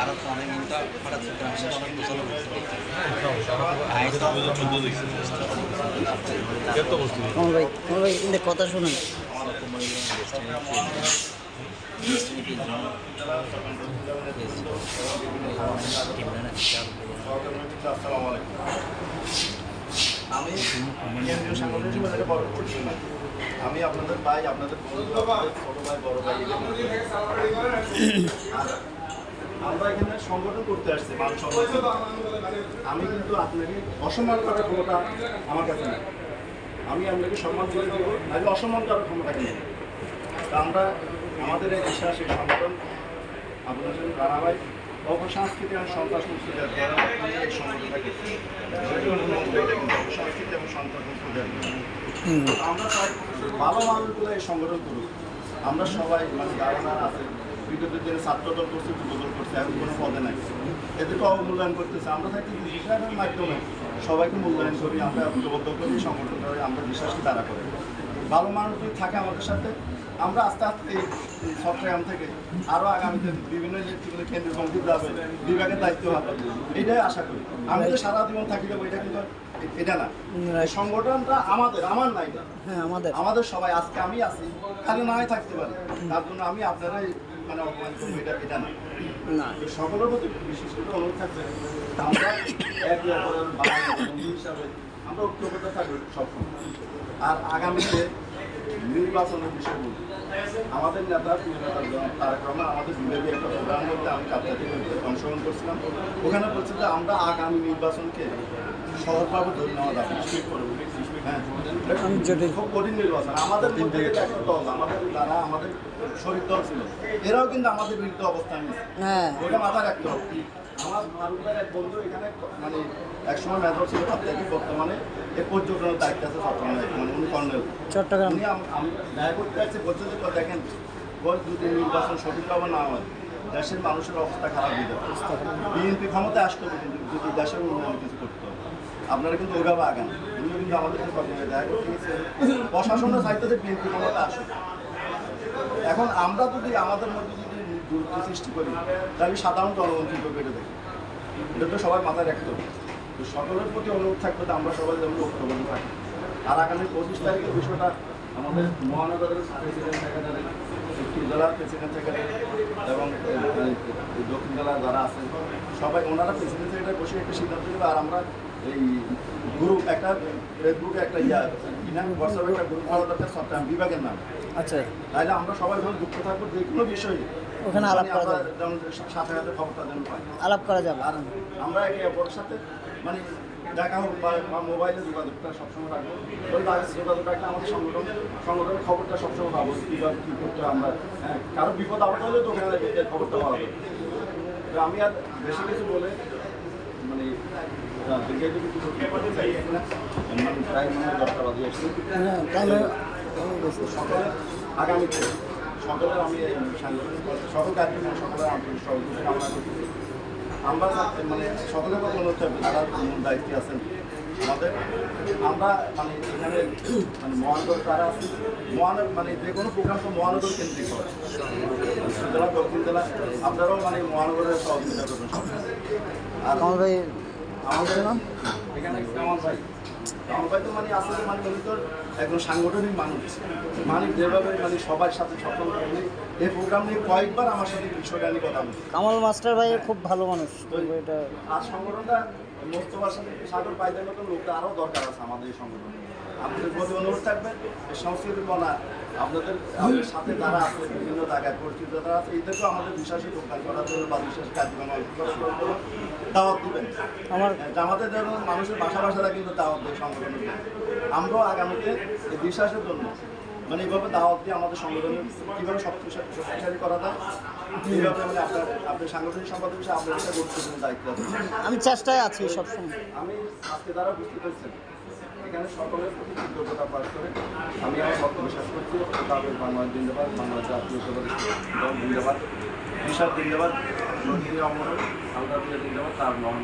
আরও তো অনেক আমাকে তো বুঝে চোদ্দ দেখছি এত বস্তু কমল ভাই কমল ভাই কিন্তু কথা শুনুন আমি আমি আপনাদের ভাই, আপনাদের বন্ধু ভাই বড় আমরা এখানে সংগঠন করতে আসছি, মান সংগঠন আমি কিন্তু আপনাকে অসম্মান করার ক্ষমতা আমার কাছে নেই। আমি আপনাকে সম্মান করে দেবো নাকি অসম্মান করার ক্ষমতা নেই। তা আমরা আমাদের এই বিশ্বাস এই সংগঠন আপনার জন্য দাঁড়াবাই অপসংস্কৃতি এবং সন্ত্রাস মুক্তি সংগঠনটাকে সংস্কৃতি এবং সন্ত্রাস মুক্তি আমরা চাই ভালো মানুষগুলো এই সংগঠন করুক। আমরা সবাই মানে ধারণা আছে বিগত দিনে ছাত্রদল করছে যুবদল করছে এখন কোনো পদে নাই। এদেরকে অবমূল্যায়ন করতেছে। আমরা থাকি বিশ্বাসের মাধ্যমে সবাইকে মূল্যায়ন করি আমরা ঐক্যবদ্ধ করি সংগঠন আমরা বিশ্বাসকে তারা করি। ভালো মানুষ যদি থাকে আমাদের সাথে। আমরা আস্তে আস্তে এই চট্টগ্রাম থেকে আরও আগামীতে বিভিন্ন যে কেন্দ্রীয় কমিটি যাবে বিভাগের দায়িত্ব হবে। এটাই আশা করি। আমি তো সারা জীবন থাকি যাব এটা কিন্তু এটা না। সংগঠনটা আমাদের আমার না এটা। হ্যাঁ আমাদের। আমাদের সবাই আজকে আমি আছি খালি নাই থাকতে পারে। তার জন্য আমি আপনারাই মানে অপমান করব এটা এটা না। না। সকলের প্রতি বিশেষ করে অনুরোধ থাকবে। আমরা একে হিসাবে আমরা ঐক্যবদ্ধ থাকব সবসময়। আর আগামীতে নির্বাচনের বিষয় বলি। আমাদের নেতা তারেক রহমান আমাদের বিভাগে একটা প্রোগ্রাম করতে আমি কাপ্তাতি অংশগ্রহণ করছিলাম। ওখানে বলছে যে আমরা আগামী নির্বাচনকে সহজভাবে ধরে নেওয়া যাবে আমি জটিল খুব কঠিন নির্বাচন। আমাদের মধ্যে থেকে একটা দল আমাদের যারা আমাদের শরীর দল ছিল এরাও কিন্তু আমাদের বিরুদ্ধে অবস্থান নিচ্ছে হ্যাঁ। ওটা মাথায় রাখতে হবে। আমার এক বন্ধু এখানে মানে একসময় মেজর ছিল তার থেকে বর্তমানে এ পর্যটনের দায়িত্ব আছে চট্টগ্রামে মানে উনি কর্নেল। চট্টগ্রাম। আমি দেখা করতে আসছে বলছে যে দেখেন নির্বাচন সঠিকভাবে না হয় দেশের মানুষের অবস্থা খারাপ হয়ে যাবে। বিএনপি ক্ষমতা আসতে হবে কিন্তু যদি দেশের উন্নয়ন কিছু করতে হবে আপনারা কিন্তু ওইভাবে আগান। উনি কিন্তু আমাদের সাথে দেখা করতে গেছে প্রশাসনের চাইতে যে বিএনপি ক্ষমতা আসুক। এখন আমরা যদি আমাদের মধ্যে যদি দূরত্ব সৃষ্টি করি, তাহলে সাধারণ জনগণ কী করবে এটা দেখে এটা তো সবাই মাথায় রাখতে হবে। তো সকলের প্রতি অনুরোধ থাকবে যে আমরা সবাই যেমন ঐক্যবদ্ধ থাকি। আর আগামী পঁচিশ তারিখের বিষয়টা আমাদের মহানগরের প্রেসিডেন্ট একটি জেলার প্রেসিডেন্ট সেক্রেটারি এবং দক্ষিণ জেলার যারা আছেন সবাই ওনারা প্রেসিডেন্ট সেক্রেটারি বসে একটা সিদ্ধান্ত নেবে। আর আমরা এই গ্রুপ একটা ফেসবুকে একটা ইয়া কি নাম হোয়াটসঅ্যাপে একটা গ্রুপ করা দরকার চট্টগ্রাম বিভাগের নাম। আচ্ছা। তাহলে আমরা সবাই যখন যুক্ত থাকব যে কোনো বিষয়ে। ওখানে আলাপ করা যাবে। সাথে সাথে খবরটা যেন পাই। আলাপ করা যাবে। আর আমরা একে অপরের সাথে মানে দেখা হোক বা মোবাইলে যোগাযোগটা সবসময় রাখব। ওই যোগাযোগ রাখলে আমাদের সংগঠন সংগঠনের খবরটা সবসময় পাবো কীভাবে কী করতে হয় আমরা হ্যাঁ। কারও বিপদ আপদ হলে এই খবরটা পাওয়া যাবে। তো আমি আর বেশি কিছু বলে মানে কিছু না। প্রায় মনে হয় দশটা বাজে আসছে। হ্যাঁ তাহলে সকলের আগামীতে সকলের আমি সকল কার্যক্রম সকলের আন্তরিক সহযোগিতা কামনা করতেছি আমরা মানে কথা অনুরোধ থাকবে যারা মূল দায়িত্বে আছেন আমাদের। আমরা মানে এখানে মানে মহানগর তারা আছে মহানগর মানে যে কোনো প্রোগ্রাম তো মহানগর কেন্দ্রিক হয়। জেলা দক্ষিণ জেলা আপনারাও মানে মহানগরের সহযোগিতা করবেন আর কমল ভাই আমাদের এখানে কামাল ভাই। কামাল ভাই তো মানে আসলে মানে একজন সাংগঠনিক মানুষ মানে যেভাবে মানে সবার সাথে সফল উনি এই প্রোগ্রাম নিয়ে কয়েকবার আমার সাথে বিষয়টা নিয়ে কথা বলি কামাল মাস্টার ভাই খুব ভালো মানুষ এটা আর সংগঠনটা মোস্তফার সাথে সাগর পাইদের মতো লোকটা আরও দরকার আছে আমাদের এই সংগঠনে। আপনাদের প্রতি অনুরোধ থাকবে এই সংস্কৃতি বলা আপনাদের সাথে যারা আছে বিভিন্ন জায়গায় পরিচিত যারা আছে এদেরকেও আমাদের বিশ্বাসী যোগদান করার জন্য বা বিশ্বাসী কার্যক্রম করার জন্য দাওয়াত দিবেন। আমার জামাতের জন্য মানুষের বাসা বাসারা কিন্তু দাওয়াত দেয় সংগঠনের জন্য। আমরাও আগামীতে এই বিশ্বাসের জন্য মানে এইভাবে দাওয়াত দিয়ে আমাদের সংগঠনের কীভাবে শক্তিশালী শক্তিশালী করা যায় এইভাবে মানে আপনার আপনার সাংগঠনিক সম্পাদক হিসেবে আপনার একটা গুরুত্বপূর্ণ দায়িত্ব আছে। আমি চেষ্টায় আছি সবসময়। আমি আজকে দ্বারা বুঝতে পেরেছেন এখানে সকলের প্রতি কৃতজ্ঞতা পাঠ করে আমি আমার বক্তব্য শেষ করছি। তাদের বাংলার জিন্দাবাদ, বাংলার জাতীয় দল জিন্দাবাদ বিশাল জিন্দাবাদ নদী অমর আলদা জিন্দাবাদ, তার মহান